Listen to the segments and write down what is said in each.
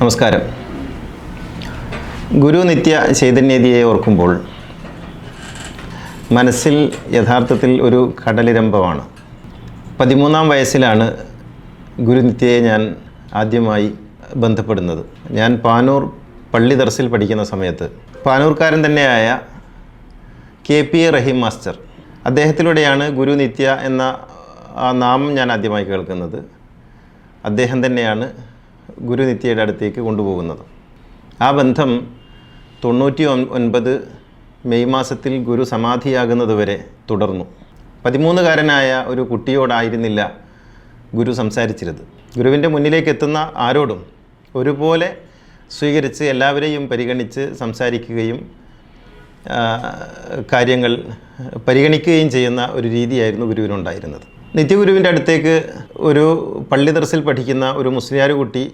നമസ്കാരം. ഗുരു നിത്യ ചൈതന്യതിയെ ഓർക്കുമ്പോൾ മനസ്സിൽ യഥാർത്ഥത്തിൽ ഒരു കടലിരമ്പമാണ്. പതിമൂന്നാം വയസ്സിലാണ് ഗുരുനിത്യയെ ഞാൻ ആദ്യമായി ബന്ധപ്പെടുന്നത്. ഞാൻ പാനൂർ പള്ളി ദർസിൽ പഠിക്കുന്ന സമയത്ത് പാനൂർക്കാരൻ തന്നെയായ K P A Rahim master. അദ്ദേഹത്തിലൂടെയാണ് Gurunitya എന്ന ആ നാമം ഞാൻ ആദ്യമായി കേൾക്കുന്നത്. അദ്ദേഹം തന്നെയാണ് ഗുരു നിത്യയുടെ അടുത്തേക്ക് കൊണ്ടുപോകുന്നത്. ആ ബന്ധം തൊണ്ണൂറ്റി ഒൻ- ഒൻപത് മെയ് മാസത്തിൽ ഗുരു സമാധിയാകുന്നതുവരെ തുടർന്നു. പതിമൂന്നുകാരനായ ഒരു കുട്ടിയോടായിരുന്നില്ല ഗുരു സംസാരിച്ചിരുന്നത്. ഗുരുവിന്റെ മുന്നിലേക്ക് എത്തുന്ന ആരോടും ഒരുപോലെ സ്വീകരിച്ച് എല്ലാവരെയും പരിഗണിച്ച് സംസാരിക്കുകയും കാര്യങ്ങൾ പരിഗണിക്കുകയും ചെയ്യുന്ന ഒരു രീതിയായിരുന്നു ഗുരുവിനുണ്ടായിരുന്നത്. നിത്യഗുരുവിന്റെ അടുത്തേക്ക് ഒരു പള്ളി ദർസിൽ പഠിക്കുന്ന ഒരു മുസ്ലിയാർ കുട്ടി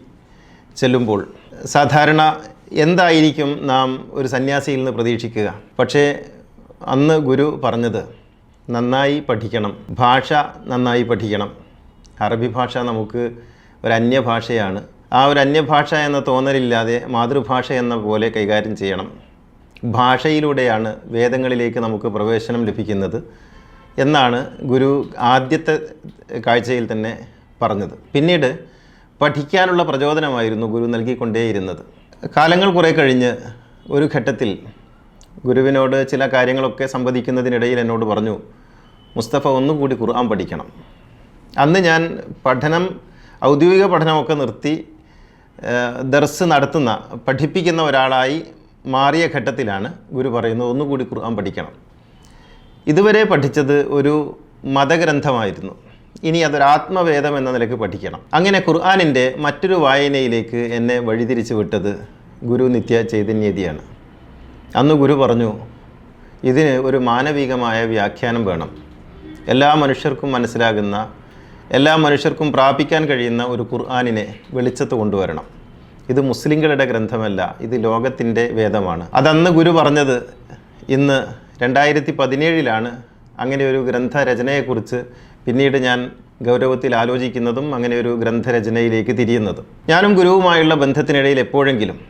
ചെല്ലുമ്പോൾ സാധാരണ എന്തായിരിക്കും നാം ഒരു സന്യാസിയിൽ നിന്ന് പ്രതീക്ഷിക്കുക? പക്ഷേ അന്ന് ഗുരു പറഞ്ഞത് നന്നായി പഠിക്കണം ഭാഷ നന്നായി പഠിക്കണം. അറബി ഭാഷ നമുക്ക് ഒരു അന്യഭാഷയാണ് ആ ഒരു അന്യഭാഷ എന്ന തോന്നലില്ലാതെ മാതൃഭാഷ എന്ന പോലെ കൈകാര്യം ചെയ്യണം. ഭാഷയിലൂടെയാണ് വേദങ്ങളിലേക്ക് നമുക്ക് പ്രവേശനം ലഭിക്കുന്നത്. എന്നാണ് ഗുരു ആദ്യത്തെ കാഴ്ചയിൽ തന്നെ പറഞ്ഞത്. പിന്നീട് പഠിക്കാനുള്ള പ്രചോദനമായിരുന്നു ഗുരു നൽകിക്കൊണ്ടേയിരുന്നത്. കാലങ്ങൾ കുറേ കഴിഞ്ഞ് ഒരു ഘട്ടത്തിൽ ഗുരുവിനോട് ചില കാര്യങ്ങളൊക്കെ സംവദിക്കുന്നതിനിടയിൽ എന്നോട് പറഞ്ഞു മുസ്തഫ ഒന്നുകൂടി ഖുർആൻ പഠിക്കണം. അന്ന് ഞാൻ പഠനം ഔദ്യോഗിക പഠനമൊക്കെ നിർത്തി ദർസ് നടത്തുന്ന പഠിപ്പിക്കുന്ന ഒരാളായി മാറിയ ഘട്ടത്തിലാണ് ഗുരു പറയുന്നത് ഒന്നുകൂടി ഖുർആൻ പഠിക്കണം. ഇതുവരെ പഠിച്ചത് ഒരു മതഗ്രന്ഥമായിരുന്നു. ഇനി അതൊരു ആത്മവേദം എന്ന നിലയ്ക്ക് പഠിക്കണം. അങ്ങനെ ഖുർആാനിന്റെ മറ്റൊരു വായനയിലേക്ക് എന്നെ വഴിതിരിച്ചു വിട്ടത് ഗുരു നിത്യ ചൈതന്യതിയാണ് അന്ന് ഗുരു പറഞ്ഞു ഇതിന് ഒരു മാനവികമായ വ്യാഖ്യാനം വേണം. എല്ലാ മനുഷ്യർക്കും മനസ്സിലാകുന്ന എല്ലാ മനുഷ്യർക്കും പ്രാപിക്കാൻ കഴിയുന്ന ഒരു ഖുർആാനിനെ വെളിച്ചത്ത് കൊണ്ടുവരണം. ഇത് മുസ്ലിങ്ങളുടെ ഗ്രന്ഥമല്ല ഇത് ലോകത്തിന്റെ വേദമാണ്. അതന്ന് ഗുരു പറഞ്ഞത് ഇന്ന് രണ്ടായിരത്തി പതിനേഴിലാണ് അങ്ങനെ ഒരു ഗ്രന്ഥരചനയെക്കുറിച്ച് പിന്നീട് ഞാൻ ഗൗരവത്തിൽ ആലോചിക്കുന്നതും അങ്ങനെ ഒരു ഗ്രന്ഥരചനയിലേക്ക് തിരിയുന്നതും. ഞാനും ഗുരുവുമായുള്ള ബന്ധത്തിനിടയിൽ എപ്പോഴെങ്കിലും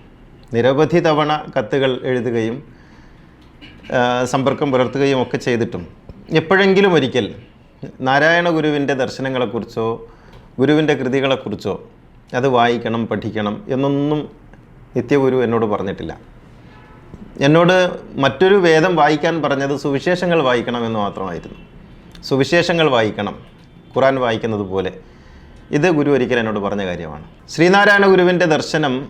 നിരവധി തവണ കത്തുകൾ എഴുതുകയും സമ്പർക്കം പുലർത്തുകയും ഒക്കെ ചെയ്തിട്ടും എപ്പോഴെങ്കിലും ഒരിക്കൽ നാരായണ ഗുരുവിന്റെ ദർശനങ്ങളെക്കുറിച്ചോ ഗുരുവിന്റെ കൃതികളെക്കുറിച്ചോ അത് വായിക്കണം പഠിക്കണം എന്നൊന്നും നിത്യഗുരു എന്നോട് പറഞ്ഞിട്ടില്ല. എന്നോട് മറ്റൊരു വേദം വായിക്കാൻ പറഞ്ഞത് സുവിശേഷങ്ങൾ വായിക്കണമെന്ന് മാത്രമായിരുന്നു. സുവിശേഷങ്ങൾ വായിക്കണം. ഖുറാൻ വായിക്കുന്നത് പോലെ. ഇത് ഗുരു ഒരിക്കൽ എന്നോട് പറഞ്ഞ കാര്യമാണ്. ശ്രീനാരായണ ഗുരുവിന്റെ ദർശനം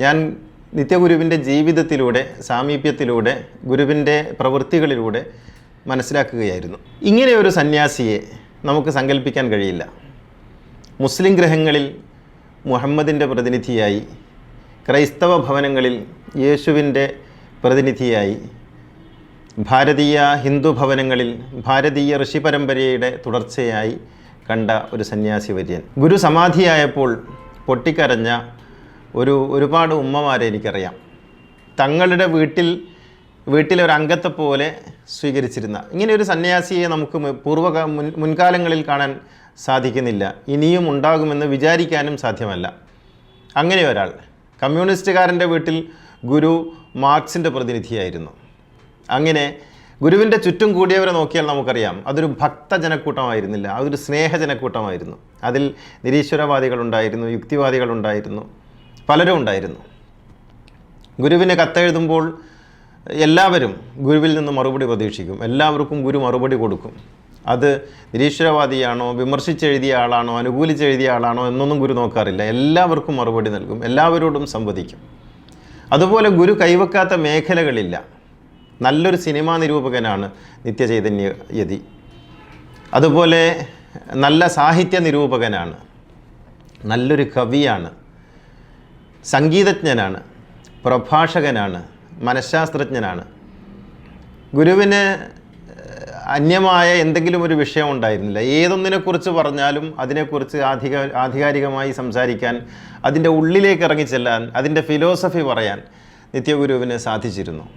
ഞാൻ നിത്യഗുരുവിന്റെ ജീവിതത്തിലൂടെ സാമീപ്യത്തിലൂടെ ഗുരുവിന്റെ പ്രവൃത്തികളിലൂടെ മനസ്സിലാക്കുകയായിരുന്നു. ഇങ്ങനെ ഒരു സന്യാസിയെ നമുക്ക് സങ്കല്പിക്കാൻ കഴിയില്ല. മുസ്ലിം ഗ്രഹങ്ങളിൽ മുഹമ്മദിന്റെ പ്രതിനിധിയായി ക്രൈസ്തവ ഭവനങ്ങളിൽ യേശുവിന്റെ പ്രതിനിധിയായി ഭാരതീയ ഹിന്ദു ഭവനങ്ങളിൽ ഭാരതീയ ഋഷി പരമ്പരയുടെ തുടർച്ചയായി കണ്ട ഒരു സന്യാസി വര്യൻ. ഗുരു സമാധിയായപ്പോൾ പൊട്ടിക്കരഞ്ഞ ഒരു ഒരുപാട് ഉമ്മമാരെ എനിക്കറിയാം. തങ്ങളുടെ വീട്ടിൽ വീട്ടിലെ ഒരു അംഗത്തെ പോലെ സ്വീകരിച്ചിരുന്ന. ഇങ്ങനെ ഒരു സന്യാസിയെ നമുക്ക് പൂർവ മുൻ മുൻകാലങ്ങളിൽ കാണാൻ സാധിക്കുന്നില്ല. ഇനിയും ഉണ്ടാകുമെന്ന് വിചാരിക്കാനും സാധ്യമല്ല. അങ്ങനെ ഒരാൾ. കമ്മ്യൂണിസ്റ്റുകാരന്റെ വീട്ടിൽ ഗുരു മാർക്സിന്റെ പ്രതിനിധിയായിരുന്നു. അങ്ങനെ ഗുരുവിന്റെ ചുറ്റും കൂടിയവരെ നോക്കിയാൽ നമുക്കറിയാം അതൊരു ഭക്തജനക്കൂട്ടമായിരുന്നില്ല അതൊരു സ്നേഹജനക്കൂട്ടമായിരുന്നു. അതിൽ നിരീശ്വരവാദികളുണ്ടായിരുന്നു യുക്തിവാദികളുണ്ടായിരുന്നു പലരും ഉണ്ടായിരുന്നു. ഗുരുവിന് കത്തെഴുതുമ്പോൾ എല്ലാവരും ഗുരുവിൽ നിന്ന് മറുപടി പ്രതീക്ഷിക്കും എല്ലാവർക്കും ഗുരു മറുപടി കൊടുക്കും. അത് നിരീശ്വരവാദിയാണോ വിമർശിച്ചെഴുതിയ ആളാണോ അനുകൂലിച്ചെഴുതിയ ആളാണോ എന്നൊന്നും ഗുരു നോക്കാറില്ല. എല്ലാവർക്കും മറുപടി നൽകും എല്ലാവരോടും സംവദിക്കും. അതുപോലെ ഗുരു കൈവെക്കാത്ത മേഖലകളില്ല. നല്ലൊരു സിനിമാ നിരൂപകനാണ് നിത്യചൈതന്യ യതി. അതുപോലെ നല്ല സാഹിത്യ നിരൂപകനാണ്. നല്ലൊരു കവിയാണ്. സംഗീതജ്ഞനാണ്. പ്രഭാഷകനാണ്. മനഃശാസ്ത്രജ്ഞനാണ്. ഗുരുവിന് അന്യമായ എന്തെങ്കിലും ഒരു വിഷയം ഉണ്ടായിരുന്നില്ല. ഏതൊന്നിനെക്കുറിച്ച് പറഞ്ഞാലും അതിനെക്കുറിച്ച് ആധിക ആധികാരികമായി സംസാരിക്കാൻ അതിന്റെ ഉള്ളിലേക്ക് ഇറങ്ങിച്ചെല്ലാൻ അതിന്റെ ഫിലോസഫി പറയാൻ നിത്യഗുരുവിന് സാധിച്ചിരുന്നു.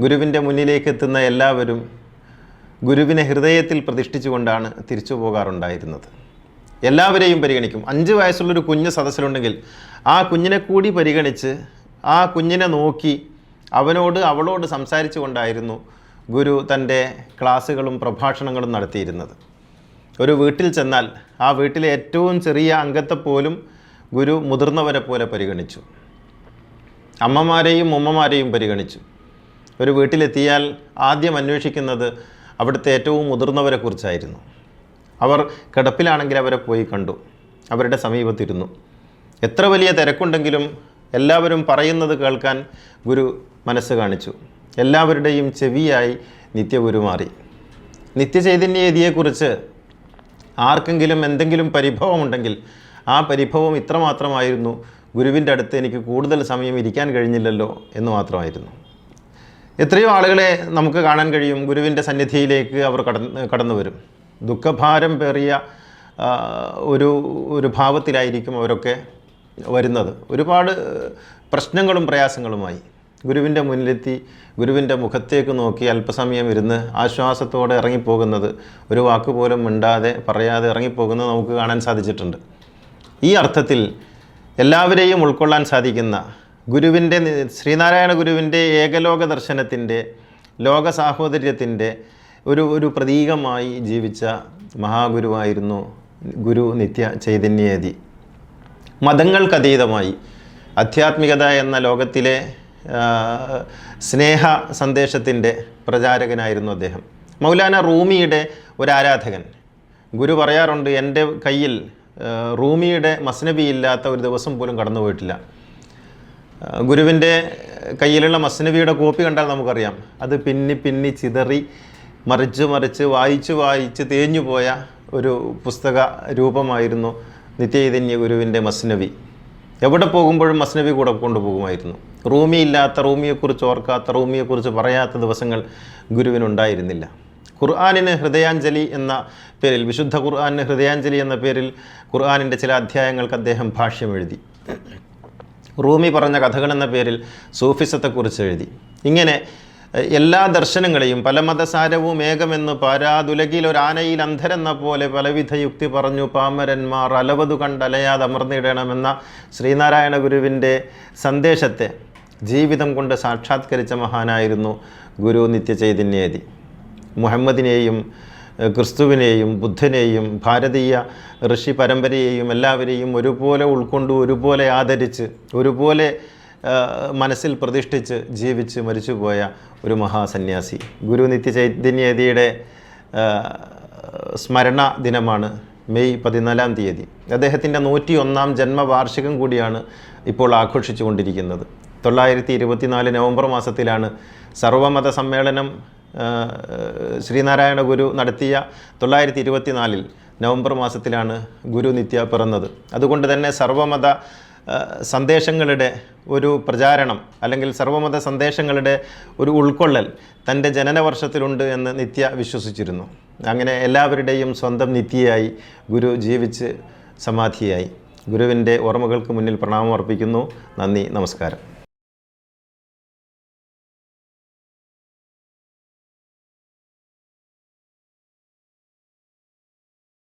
ഗുരുവിന്റെ മുന്നിലേക്ക് എത്തുന്ന എല്ലാവരും ഗുരുവിനെ ഹൃദയത്തിൽ പ്രതിഷ്ഠിച്ചുകൊണ്ടാണ് തിരിച്ചു പോകാറുണ്ടായിരുന്നത്. എല്ലാവരെയും പരിഗണിക്കും. അഞ്ച് വയസ്സുള്ളൊരു കുഞ്ഞ് സദസ്സിലുണ്ടെങ്കിൽ ആ കുഞ്ഞിനെ കൂടി പരിഗണിച്ച് ആ കുഞ്ഞിനെ നോക്കി അവനോട് അവളോട് സംസാരിച്ചു കൊണ്ടായിരുന്നു ഗുരു തന്റെ ക്ലാസ്സുകളും പ്രഭാഷണങ്ങളും നടത്തിയിരുന്നത്. ഒരു വീട്ടിൽ ചെന്നാൽ ആ വീട്ടിലെ ഏറ്റവും ചെറിയ അംഗത്തെ പോലും ഗുരു മുതിർന്നവരെ പോലെ പരിഗണിച്ചു. അമ്മമാരെയും ഉമ്മമാരെയും പരിഗണിച്ചു. ഒരു വീട്ടിലെത്തിയാൽ ആദ്യം അന്വേഷിക്കുന്നത് അവിടുത്തെ ഏറ്റവും മുതിർന്നവരെ കുറിച്ചായിരുന്നു. അവർ കിടപ്പിലാണെങ്കിൽ അവരെ പോയി കണ്ടു. അവരുടെ സമീപത്തിരുന്നു. എത്ര വലിയ തിരക്കുണ്ടെങ്കിലും എല്ലാവരും പറയുന്നത് കേൾക്കാൻ ഗുരു മനസ്സ് കാണിച്ചു. എല്ലാവരുടെയും ചെവിയായി നിത്യഗുരുമാറി. മാറി നിത്യചൈതന്യയതിയെക്കുറിച്ച് ആർക്കെങ്കിലും എന്തെങ്കിലും പരിഭവമുണ്ടെങ്കിൽ ആ പരിഭവം ഇത്രമാത്രമായിരുന്നു. ഗുരുവിന്റെ അടുത്ത് എനിക്ക് കൂടുതൽ സമയം ഇരിക്കാൻ കഴിഞ്ഞില്ലല്ലോ എന്ന് മാത്രമായിരുന്നു. എത്രയോ ആളുകളെ നമുക്ക് കാണാൻ കഴിയും. ഗുരുവിന്റെ സന്നിധിയിലേക്ക് അവർ കടന്ന് കടന്നു വരും. ദുഃഖഭാരം പേറിയ ഒരു ഒരു ഭാവത്തിലായിരിക്കും അവരൊക്കെ വരുന്നത്. ഒരുപാട് പ്രശ്നങ്ങളും പ്രയാസങ്ങളുമായി. ഗുരുവിന്റെ മുന്നിലെത്തി ഗുരുവിന്റെ മുഖത്തേക്ക് നോക്കി അല്പസമയം ഇരുന്ന് ആശ്വാസത്തോടെ ഇറങ്ങിപ്പോകുന്നത് ഒരു വാക്കുപോലും മിണ്ടാതെ പറയാതെ ഇറങ്ങിപ്പോകുന്നത് നമുക്ക് കാണാൻ സാധിച്ചിട്ടുണ്ട്. ഈ അർത്ഥത്തിൽ എല്ലാവരെയും ഉൾക്കൊള്ളാൻ സാധിക്കുന്ന ഗുരുവിന്റെ ശ്രീനാരായണ ഗുരുവിന്റെ ഏകലോക ദർശനത്തിന്റെ ലോക സാഹോദര്യത്തിന്റെ ഒരു ഒരു പ്രതീകമായി ജീവിച്ച മഹാഗുരുവായിരുന്നു ഗുരു നിത്യ ചൈതന്യേതി മതങ്ങൾക്കതീതമായി ആധ്യാത്മികത എന്ന ലോകത്തിലെ സ്നേഹ സന്ദേശത്തിന്റെ പ്രചാരകനായിരുന്നു അദ്ദേഹം. മൗലാന റൂമിയുടെ ഒരു ആരാധകൻ ഗുരു പറയാറുണ്ട് എന്റെ കയ്യിൽ റൂമിയുടെ മസ്നബി ഇല്ലാത്ത ഒരു ദിവസം പോലും കടന്നു പോയിട്ടില്ല ഗുരുവിന്റെ കയ്യിലുള്ള മസ്നബിയുടെ കോപ്പി കണ്ടാൽ നമുക്കറിയാം. അത് പിന്നി പിന്നി ചിതറി മറിച്ച് മറിച്ച് വായിച്ച് വായിച്ച് തേഞ്ഞു പോയ ഒരു പുസ്തക രൂപമായിരുന്നു നിത്യചൈതന്യ ഗുരുവിന്റെ മസ്നവി. എവിടെ പോകുമ്പോഴും മസ്നബി കൂടെ കൊണ്ടുപോകുമായിരുന്നു. റൂമി ഇല്ലാത്ത റൂമിയെക്കുറിച്ച് ഓർക്കാത്ത റൂമിയെക്കുറിച്ച് പറയാത്ത ദിവസങ്ങൾ ഗുരുവിനുണ്ടായിരുന്നില്ല. ഖുർആാനിന് ഹൃദയാഞ്ജലി എന്ന പേരിൽ വിശുദ്ധ ഖുർആാനിന് ഹൃദയാഞ്ജലി എന്ന പേരിൽ ഖുർആാനിന്റെ ചില അധ്യായങ്ങൾക്ക് അദ്ദേഹം ഭാഷ്യം എഴുതി. റൂമി പറഞ്ഞ കഥകൾ എന്ന പേരിൽ സൂഫിസത്തെക്കുറിച്ച് എഴുതി. ഇങ്ങനെ എല്ലാ ദർശനങ്ങളെയും പല മതസാരവും ഏകമെന്ന് പാരാതുലകിൽ ആനയിൽ അന്ധരെന്ന പോലെ പലവിധ യുക്തി പറഞ്ഞു പാമരന്മാർ അലവതു കണ്ടലയാതെ അമർന്നിടണമെന്ന ശ്രീനാരായണ ഗുരുവിന്റെ സന്ദേശത്തെ ജീവിതം കൊണ്ട് സാക്ഷാത്കരിച്ച മഹാനായിരുന്നു ഗുരു നിത്യചൈതന്യേതി മുഹമ്മദിനെയും ക്രിസ്തുവിനെയും ബുദ്ധനെയും ഭാരതീയ ഋഷി പരമ്പരയെയും എല്ലാവരെയും ഒരുപോലെ ഉൾക്കൊണ്ട് ഒരുപോലെ ആദരിച്ച് ഒരുപോലെ മനസ്സിൽ പ്രതിഷ്ഠിച്ച് ജീവിച്ച് മരിച്ചുപോയ ഒരു മഹാസന്യാസി. ഗുരു നിത്യചൈതന്യതിയുടെ സ്മരണ ദിനമാണ് മെയ് പതിനാലാം തീയതി. അദ്ദേഹത്തിന്റെ നൂറ്റി ഒന്നാം ജന്മവാർഷികം കൂടിയാണ് ഇപ്പോൾ ആഘോഷിച്ചു കൊണ്ടിരിക്കുന്നത് തൊള്ളായിരത്തി ഇരുപത്തിനാല് നവംബർ മാസത്തിലാണ് സർവമത സമ്മേളനം ശ്രീനാരായണ ഗുരു നടത്തിയ തൊള്ളായിരത്തി ഇരുപത്തിനാലിൽ നവംബർ മാസത്തിലാണ് ഗുരു നിത്യ പിറന്നത്. അതുകൊണ്ട് തന്നെ സർവമത സന്ദേശങ്ങളുടെ ഒരു പ്രചാരണം അല്ലെങ്കിൽ സർവമത സന്ദേശങ്ങളുടെ ഒരു ഉൾക്കൊള്ളൽ തന്റെ ജനന വർഷത്തിലുണ്ട് എന്ന് നിത്യ വിശ്വസിച്ചിരുന്നു. അങ്ങനെ എല്ലാവരുടെയും സ്വന്തം നിത്യയായി ഗുരു ജീവിച്ച് സമാധിയായി. ഗുരുവിന്റെ ഓർമ്മകൾക്ക് മുന്നിൽ പ്രണാമം അർപ്പിക്കുന്നു. നന്ദി നമസ്കാരം.